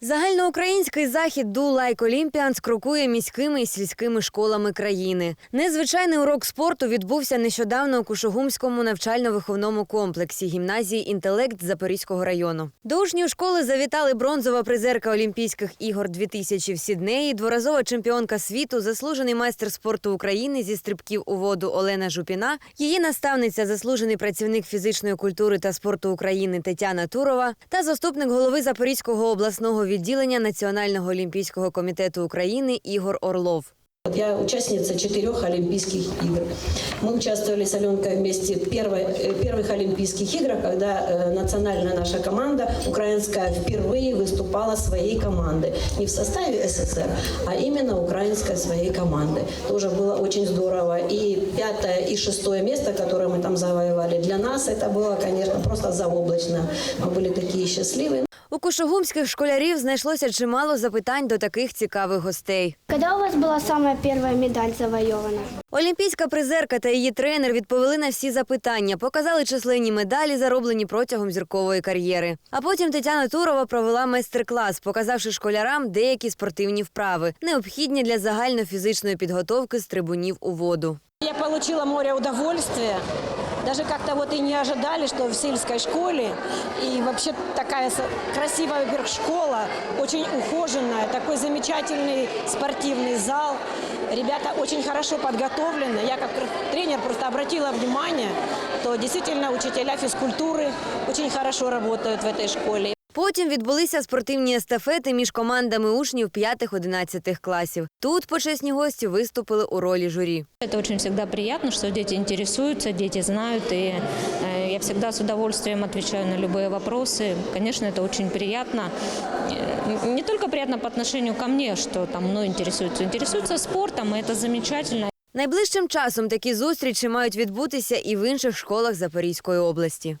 Загальноукраїнський захід «Do Like Olympians» крокує міськими і сільськими школами країни. Незвичайний урок спорту відбувся нещодавно у Кушугумському навчально-виховному комплексі гімназії «Інтелект» Запорізького району. До учнів школи завітали бронзова призерка Олімпійських ігор 2000 в Сіднеї, дворазова чемпіонка світу, заслужений майстер спорту України зі стрибків у воду Олена Жупіна, її наставниця, заслужений працівник фізичної культури та спорту України Тетяна Турова та заступник голови Запорізького обласного відділення Національного олімпійського комітету України Ігор Орлов. Вот Я участница четырех Олимпийских игр. Мы участвовали с Аленкой вместе в первой, э, первых Олимпийских играх, когда э, национальная наша команда украинская впервые выступала своей командой. Не в составе СССР, а именно украинской своей команды. Тоже было очень здорово. И пятое, и шестое место, которое мы там завоевали, для нас это было, конечно, просто заоблачно. Мы были такие счастливые. У кушугумських школярів знайшлося чимало запитань до таких цікавих гостей. Когда у вас была самая первая медаль завоевана? Олімпійська призерка та її тренер відповіли на всі запитання, показали численні медалі, зароблені протягом зіркової кар'єри. А потім Тетяна Турова провела майстер-клас, показавши школярам деякі спортивні вправи, необхідні для загальнофізичної підготовки з трибунів у воду. Я получила море удовольствия. Даже как-то вот и не ожидали, что в сельской школе и вообще такая красивая, школа, очень ухоженная, такой замечательный спортивный зал. Ребята очень хорошо подготовлены. Я как тренер просто обратила внимание, то действительно учителя физкультуры очень хорошо работают в этой школе. Потім відбулися спортивні естафети між командами учнів 5-11 класів. Тут почесні гості виступили у ролі журі. Это очень всегда приятно, что дети интересуются, дети знают, и э, я всегда с удовольствием отвечаю на любые вопросы. Конечно, это очень приятно. Э, Не только приятно по отношению ко мне, что там мной интересуются, интересуются спортом, и это замечательно. Найближчим часом такі зустрічі мають відбутися і в інших школах Запорізької області.